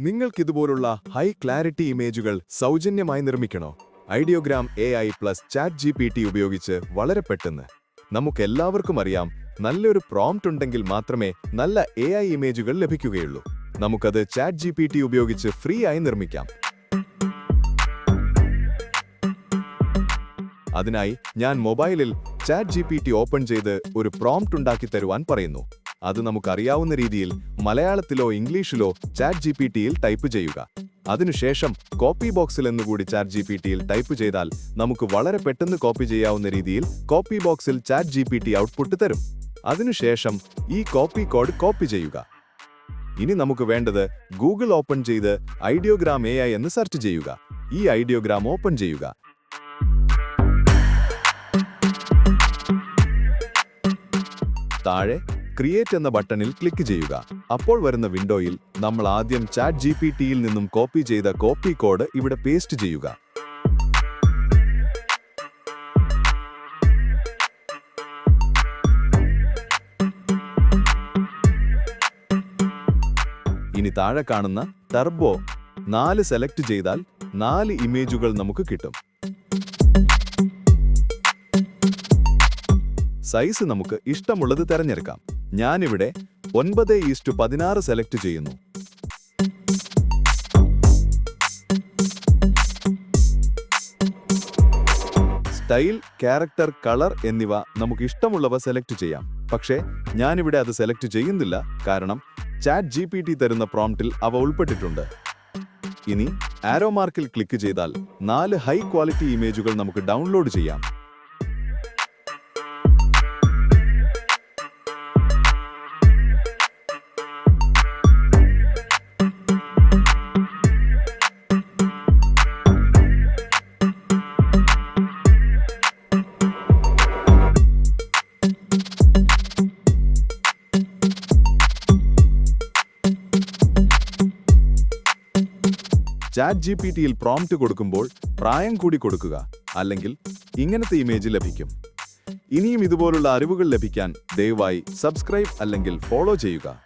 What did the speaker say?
നിങ്ങൾക്കിതുപോലുള്ള high clarity ഇമേജുകൾ സൗജന്യമായി നിർമ്മിക്കണോ? Ideogram A I plus chat G P T ഉപയോഗിച്ച് വളരെ പെട്ടെന്ന്. നമുക്കെല്ലാവർക്കും അറിയാം നല്ലൊരു പ്രോംപ്റ്റ് ഉണ്ടെങ്കിൽ മാത്രമേ നല്ല എ ഐ ഇമേജുകൾ ലഭിക്കുകയുള്ളൂ. നമുക്കത് ചാറ്റ് ജി പി ടി ഉപയോഗിച്ച് ഫ്രീ ആയി നിർമ്മിക്കാം. അതിനായി ഞാൻ മൊബൈലിൽ chat G P T open ചെയ്ത് ഒരു പ്രോംപ്റ്റ് ഉണ്ടാക്കി തരുവാൻ പറയുന്നു. അത് നമുക്കറിയാവുന്ന രീതിയിൽ മലയാളത്തിലോ ഇംഗ്ലീഷിലോ ചാറ്റ് ജി പി ടിയിൽ ടൈപ്പ് ചെയ്യുക. അതിനുശേഷം കോപ്പി ബോക്സിൽ എന്നുകൂടി ചാറ്റ് ജി പി ടിയിൽ ടൈപ്പ് ചെയ്താൽ നമുക്ക് വളരെ പെട്ടെന്ന് കോപ്പി ചെയ്യാവുന്ന രീതിയിൽ കോപ്പി ബോക്സിൽ chat G P T output തരും. അതിനുശേഷം ഈ കോപ്പി കോഡ് കോപ്പി ചെയ്യുക. ഇനി നമുക്ക് വേണ്ടത് ഗൂഗിൾ ഓപ്പൺ ചെയ്ത് ഐഡിയോഗ്രാം എ ഐ എന്ന് സെർച്ച് ചെയ്യുക. ഈ ഐഡിയോഗ്രാം ഓപ്പൺ ചെയ്യുക. താഴെ ക്രിയേറ്റ് എന്ന ബട്ടണിൽ ക്ലിക്ക് ചെയ്യുക. അപ്പോൾ വരുന്ന വിൻഡോയിൽ നമ്മൾ ആദ്യം ചാറ്റ് ജി പി നിന്നും കോപ്പി ചെയ്ത കോപ്പി കോഡ് ഇവിടെ പേസ്റ്റ് ചെയ്യുക. ഇനി താഴെ കാണുന്ന ടർബോ നാല് സെലക്ട് ചെയ്താൽ നാല് ഇമേജുകൾ നമുക്ക് കിട്ടും. സൈസ് നമുക്ക് ഇഷ്ടമുള്ളത് തിരഞ്ഞെടുക്കാം. ഞാനിവിടെ ഒൻപത് ഈസ്റ്റു പതിനാറ് സെലക്ട് ചെയ്യുന്നു. സ്റ്റൈൽ ക്യാരക്ടർ കളർ എന്നിവ നമുക്ക് ഇഷ്ടമുള്ളവ സെലക്ട് ചെയ്യാം. പക്ഷേ ഞാനിവിടെ അത് സെലക്ട് ചെയ്യുന്നില്ല. കാരണം ചാറ്റ് ജി പി ടി തരുന്ന പ്രോംപ്റ്റിൽ അവ ഉൾപ്പെട്ടിട്ടുണ്ട്. ഇനി ആരോ മാർക്കിൽ ക്ലിക്ക് ചെയ്താൽ നാല് ഹൈ ക്വാളിറ്റി ഇമേജുകൾ നമുക്ക് ഡൗൺലോഡ് ചെയ്യാം. ചാറ്റ് ജി പി ടിയിൽ പ്രോംപ്റ്റ് കൊടുക്കുമ്പോൾ പ്രായം കൂടി കൊടുക്കുക അല്ലെങ്കിൽ ഇങ്ങനത്തെ ഇമേജ് ലഭിക്കും. ഇനിയും ഇതുപോലുള്ള അറിവുകൾ ലഭിക്കാൻ ദയവായി സബ്സ്ക്രൈബ് അല്ലെങ്കിൽ ഫോളോ ചെയ്യുക.